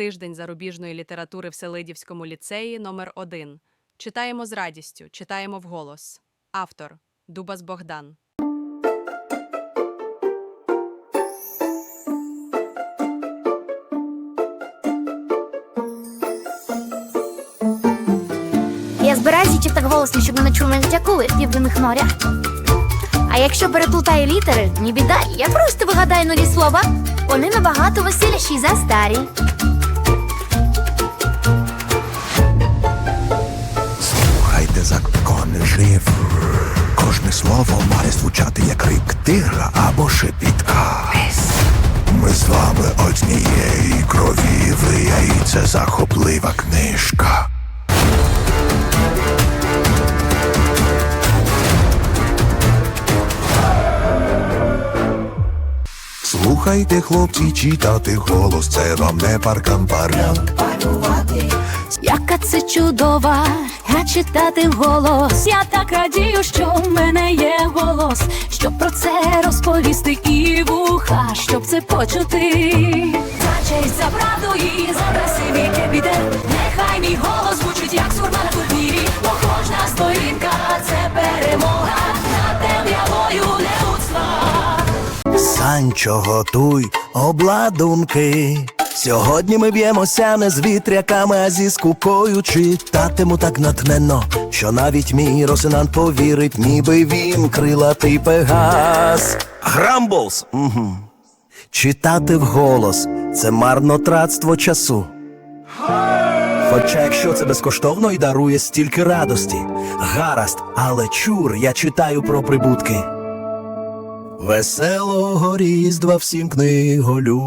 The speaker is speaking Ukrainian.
тиждень зарубіжної літератури в Селидівському ліцеї номер 1 Читаємо з радістю, читаємо вголос. Автор Дубас Богдан. Я збираю зічів так голосно, щоб мене дякули в південних морях. А якщо переплутаю літери, ні біда, я просто вигадаю нові слова. Вони набагато веселіші за старі. Слухайте закони жив. Кожне слово має звучати як крик тигра або шепітка. Ми з вами однієї крові, ви і захоплива книжка. Слухайте, хлопці, читати голос, це вам не паркампаря. Яка це чудова, я читати вголос. Я так радію, що в мене є голос, щоб про це розповісти і вуха, щоб це почути. За честь, за правду і за красиві епітет. Нехай мій голос звучить, як сурма на турнірі, бо кожна сторінка це перемога над темрявою неудства. Санчо, готуй обладунки. Сьогодні ми б'ємося не з вітряками, а зі скупою читатиму так натхненно, що навіть мій Росинант повірить, ніби він крилатий пегас. Грамблс! Угу. Читати вголос це марнотратство часу. Хоча якщо це безкоштовно і дарує стільки радості, гаразд, але чур, я читаю про прибутки. Веселого різдва всім книголюбам.